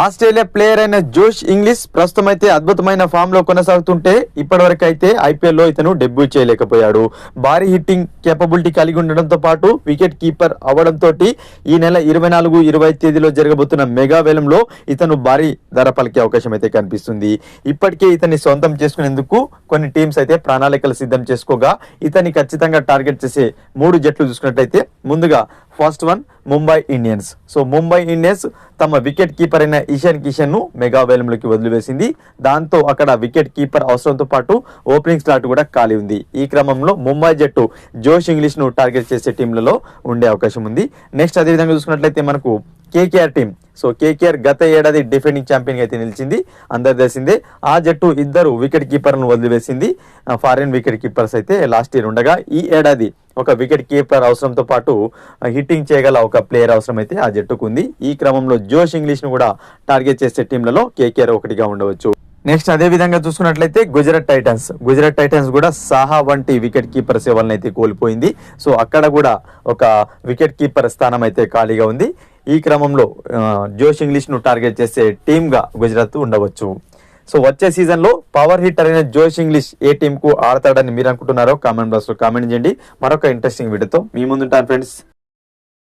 Australia player అయిన Josh Inglis ప్రస్తుతం అయితే అద్భుతమైన ఫామ్లో కొనసాగుతుంటే ఇప్పటివరకు అయితే ఐపీఎల్లో ఇతను డెబ్యూ చేయలేకపోయాడు. భారీ హిట్టింగ్ కేపబిలిటీ కలిగి ఉండడంతో పాటు వికెట్ కీపర్ అవడంతో ఈ నెల ఇరవై నాలుగు ఇరవై తేదీలో జరగబోతున్న మెగా వేలంలో ఇతను భారీ ధర పలికే అవకాశం అయితే కనిపిస్తుంది. ఇప్పటికే ఇతన్ని సొంతం చేసుకునేందుకు కొన్ని టీమ్స్ అయితే ప్రణాళికలు సిద్ధం చేసుకోగా ఇతన్ని ఖచ్చితంగా టార్గెట్ చేసే మూడు జట్లు చూసుకున్నట్లయితే ముందుగా first one Mumbai Indians. So Mumbai Indians తమ వికెట్ కీపర్ అయిన ఇషాన్ కిషన్ను మెగా వేలంలోకి వదిలివేసింది. దాంతో అక్కడ వికెట్ కీపర్ అవసరంతో పాటు ఓపెనింగ్ స్లాట్ కూడా ఖాళీ ఉంది. ఈ క్రమంలో ముంబై జట్టు జోష్ ఇంగ్లీష్ను టార్గెట్ చేసే టీంలలో ఉండే అవకాశం ఉంది. నెక్స్ట్ అదేవిధంగా చూసుకున్నట్లయితే మనకు కేకేఆర్ టీం సో కేకేఆర్ గత ఏడాది డిఫెండింగ్ ఛాంపియన్గా అయితే నిలిచింది. అందరు తెలిసిందే ఆ జట్టు ఇద్దరు వికెట్ కీపర్ను వదిలివేసింది. ఫారిన్ వికెట్ కీపర్స్ అయితే లాస్ట్ ఇయర్ ఉండగా ఈ ఏడాది ఒక వికెట్ కీపర్ అవసరంతో పాటు హిట్టింగ్ చేయగల ఒక ప్లేయర్ అవసరం అయితే ఆ జట్టుకు ఉంది. ఈ క్రమంలో జోష్ ఇంగ్లీష్ను కూడా టార్గెట్ చేసే టీంలలో కేకేఆర్ ఒకటిగా ఉండవచ్చు. నెక్స్ట్ అదే విధంగా చూసుకున్నట్లయితే గుజరాత్ టైటన్స్ గుజరాత్ టైటన్స్ కూడా సాహా వంటి వికెట్ కీపర్ సేవలను అయితే కోల్పోయింది. సో అక్కడ కూడా ఒక వికెట్ కీపర్ స్థానం అయితే ఖాళీగా ఉంది. ఈ క్రమంలో జోష్ ఇంగ్లీష్ను టార్గెట్ చేసే టీమ్గా గుజరాత్ ఉండవచ్చు. సో వచ్చే సీజన్లో పవర్ హిట్టర్ అయిన జోష్ ఇంగ్లీష్ ఏ టీం కు ఆడతాడని మీరు అనుకుంటున్నారో కామెంట్ బాక్స్లో కామెంట్ చేయండి. మరొక ఇంట్రెస్టింగ్ వీడియోతో మీ ముందుంటాను ఫ్రెండ్స్